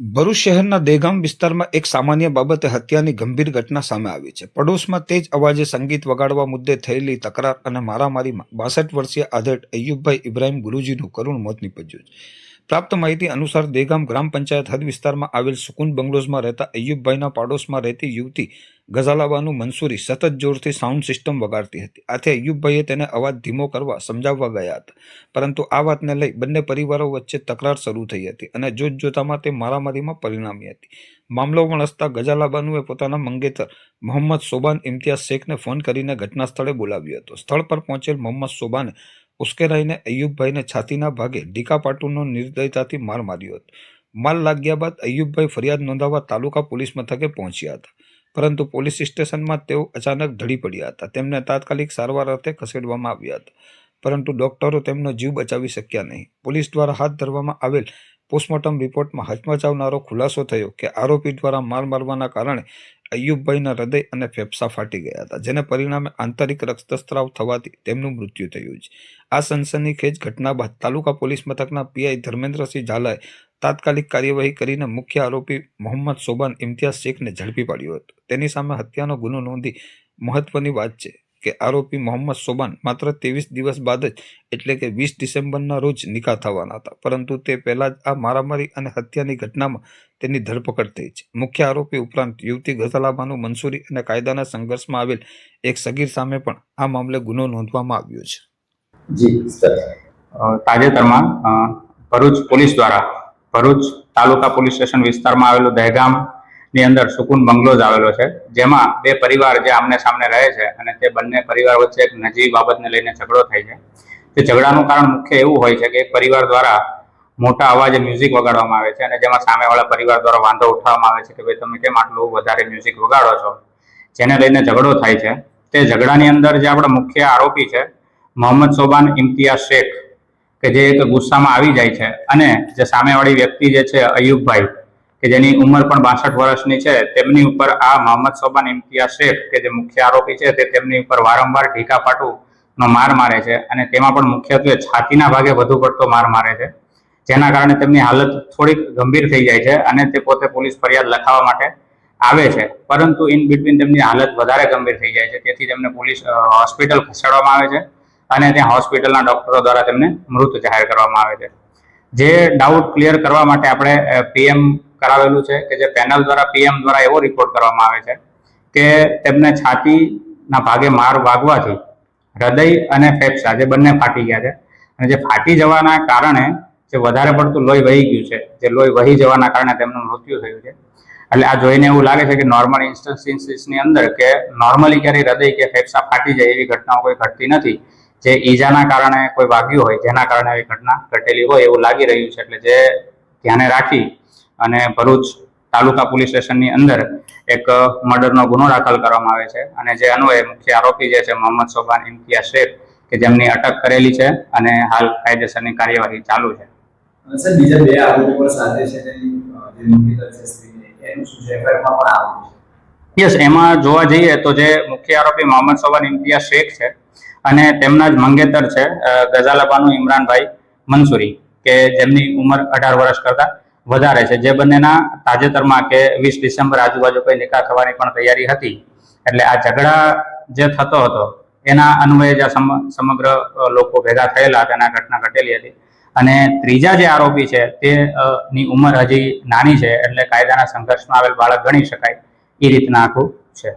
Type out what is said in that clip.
ભરૂચ શહેરના દેગામ વિસ્તારમાં એક સામાન્ય બાબતે હત્યાની ગંભીર ઘટના સામે આવી છે. પડોશમાં તેજ અવાજે સંગીત વગાડવા મુદ્દે થયેલી તકરાર અને મારામારીમાં બાસઠ વર્ષીય આધેડ અયુબભાઈ ઇબ્રાહિમ ગુરુજીનું કરુણ મોત નીપજ્યું છે. પ્રાપ્ત માહિતી અનુસાર દેગામ ગ્રામ પંચાયત હદ વિસ્તારમાં આવેલ સુકુન બંગલોઝમાં રહેતા અયુબભાઈના પાડોશમાં રહેતી યુવતી ગઝાલાબાનું મંસૂરી સતત જોરથી સાઉન્ડ સિસ્ટમ વગાડતી હતી. આથી અયુબભાઈએ તેને અવાજ ધીમો કરવા સમજાવવા ગયા હતા. પરંતુ આ વાતને લઈ બંને પરિવારો વચ્ચે તકરાર શરૂ થઈ હતી અને જોત જોતામાં તે મારામારીમાં પરિણામી હતી. મામલો વણસતા ગઝાલાબાનુએ પોતાના મંગેતર મોહમ્મદ સોબાન ઇમ્તિયાઝ શેખને ફોન કરીને ઘટના સ્થળે બોલાવ્યો હતો. સ્થળ પર પહોંચેલ મોહમ્મદ સોબાને ઉશ્કેરાઈને અયુબભાઈને છાતીના ભાગે ડીકાપાટુનો નિર્દયતાથી માર માર્યો હતો. માલ લાગ્યા બાદ અયુબભાઈ ફરિયાદ નોંધાવવા તાલુકા પોલીસ મથકે પહોંચ્યા હતા. પરંતુ પોલીસ સ્ટેશનમાં તેઓ અચાનક ઢળી પડ્યા હતા. તેમને તાત્કાલિક સારવાર અર્થે ખસેડવામાં આવ્યા હતા. પરંતુ ડોક્ટરો તેમનો જીવ બચાવી શક્યા નહીં. પોલીસ દ્વારા હાથ ધરવામાં આવેલ પોસ્ટમોર્ટમ રિપોર્ટમાં હચમચાવનારો ખુલાસો થયો કે આરોપી દ્વારા માર મારવાના કારણે અയ്યુબભાઈના હૃદય અને ફેફસા ફાટી ગયા હતા, જેને પરિણામે આંતરિક રક્તસ્ત્રાવ થવાથી તેમનું મૃત્યુ થયું છે. આ સનસનીખેજ ઘટના બાદ તાલુકા પોલીસ મથકના પીઆઈ ધર્મેન્દ્રસિંહ ઝાલાએ તાત્કાલિક કાર્યવાહી કરીને મુખ્ય આરોપી મોહમ્મદ સોબાન ઇમ્તિયાઝ શેખને ઝડપી પાડ્યો હતો. તેની સામે હત્યાનો ગુનો નોંધી મહત્વની વાત છે. કે આરોપી મોહમ્મદ સોબાન માત્ર ત્રેવીસ દિવસ બાદ જ એટલે કે વીસ ડિસેમ્બરના રોજ નિકાહ થવાના હતા. પરંતુ તે પહેલાં જ આ મારામારી અને હત્યાની ઘટનામાં તેની ધરપકડ થઈ છે. મુખ્ય આરોપી ઉપરાંત યુવતી ગઝલાબાનુ મંસૂરી અને કાયદાના સંઘર્ષમાં આવેલ એક સગીર સામે પણ આ મામલે ગુનો નોંધવામાં આવ્યો છે. જી તાજેતરમાં ભરૂચ પોલીસ દ્વારા ભરૂચ તાલુકા પોલીસ સ્ટેશન વિસ્તારમાં આવેલું દહેગામની અંદર સુકૂન બંગલોઝ આવેલો છે. જેમાં બે પરિવાર જે આમને સામને રહે છે અને તે બંને પરિવાર વચ્ચે એક નજીવી બાબતને લઈને ઝઘડો થાય છે. તે ઝઘડાનું કારણ મુખ્ય એવું હોય છે કે એક પરિવાર દ્વારા મોટા અવાજે મ્યુઝિક વગાડવામાં આવે છે અને જેમાં સામેવાળા પરિવાર દ્વારા વાંધો ઉઠાવવામાં આવે છે કે ભાઈ તમે કેમ આટલું વધારે મ્યુઝિક વગાડો છો? જેને લઈને ઝઘડો થાય છે. તે ઝઘડાની અંદર જે આપણા મુખ્ય આરોપી છે, મોહમ્મદ સોબાન ઇમ્તિયાઝ શેખ, કે જે એક ગુસ્સામાં આવી જાય છે અને જે સામેવાળી વ્યક્તિ જે છે, અયુબભાઈ કે જેની ઉંમર પણ બાસઠ વર્ષની છે, તેમની ઉપર આ મોહમ્મદ સોબાન ઇમ્તિયાઝ શેખ, કે જે મુખ્ય આરોપી છે, તે તેમની ઉપર વારંવાર ઢીકા પાટુનો માર મારે છે અને તેમાં પણ મુખ્યત્વે છાતીના ભાગે વધુ પડતો માર મારે છે. જેના કારણે તેમની હાલત થોડીક ગંભીર થઈ જાય છે અને તે પોતે પોલીસ ફરિયાદ લખાવવા માટે આવે છે. પરંતુ ઇન બિટવીન તેમની હાલત વધારે ગંભીર થઈ જાય છે. તેથી તેમને પોલીસ હોસ્પિટલ ખસેડવામાં આવે છે અને ત્યાં હોસ્પિટલના ડોક્ટરો દ્વારા તેમને મૃત જાહેર કરવામાં આવે છે. જે ડાઉટ ક્લિયર કરવા માટે આપણે પીએમ કરાવેલું છે કે જે પેનલ દ્વારા, પીએમ દ્વારા એવો રિપોર્ટ કરવામાં આવે છે કે તેમને છાતીના ભાગે માર વાગવાથી હૃદય અને ફેફસા જે બંને ફાટી ગયા છે. અને જે ફાટી જવાના કારણે જે વધારે પડતું લોહી વહી ગયું છે, જે લોહી વહી જવાના કારણે તેમનું મૃત્યુ થયું છે. એટલે આ જોઈને એવું લાગે છે કે નોર્મલ ઇન્સ્ટન્સીસની અંદર કે નોર્મલી ક્યારેય હૃદય કે ફેફસા ફાટી જાય એવી ઘટનાઓ કોઈ ઘટતી નથી. જે ઈજાના કારણે કોઈ વાગ્યું હોય, જેના કારણે આવી ઘટના ઘટેલી હોય એવું લાગી રહ્યું છે. એટલે જે ધ્યાને રાખી અને ભરૂચ તાલુકા પોલીસ સ્ટેશનની અંદર એક મર્ડરનો ગુનો દાખલ કરવામાં આવે છે. અને જે અન્વયે મુખ્ય આરોપી જે છે મોહમ્મદ સોબાન ઇમ્તિયા શેખ કે જેમની અટક કરેલી છે અને હાલ કાયદેસરની કાર્યવાહી ચાલુ છે. સર બીજા બે સાથે યસ એમાં જોવા જઈએ તો જે મુખ્ય આરોપી મોહમ્મદ સોબાન ઇમ્તિયા શેખ છે અને તેમના જ મંગેતર છે ગઝાલાબાનુ ઇમરાનભાઈ મંસૂરી કે જેમની ઉંમર અઢાર વર્ષ કરતા વધારે છે. જે બંનેના તાજેતરમાં કે વીસ ડિસેમ્બર આજુબાજુ કોઈ નિકાહ થવાની પણ તૈયારી હતી. એટલે આ ઝઘડા જે થતો હતો, એના અન્વયે જે સમગ્ર લોકો ભેગા થયેલા હતા એના ઘટના ઘટેલી હતી. અને ત્રીજા જે આરોપી છે, તે ની ઉંમર હજી નાની છે, એટલે કાયદાના સંઘર્ષમાં આવેલ બાળક ગણી શકાય, એ રીતના આખું છે.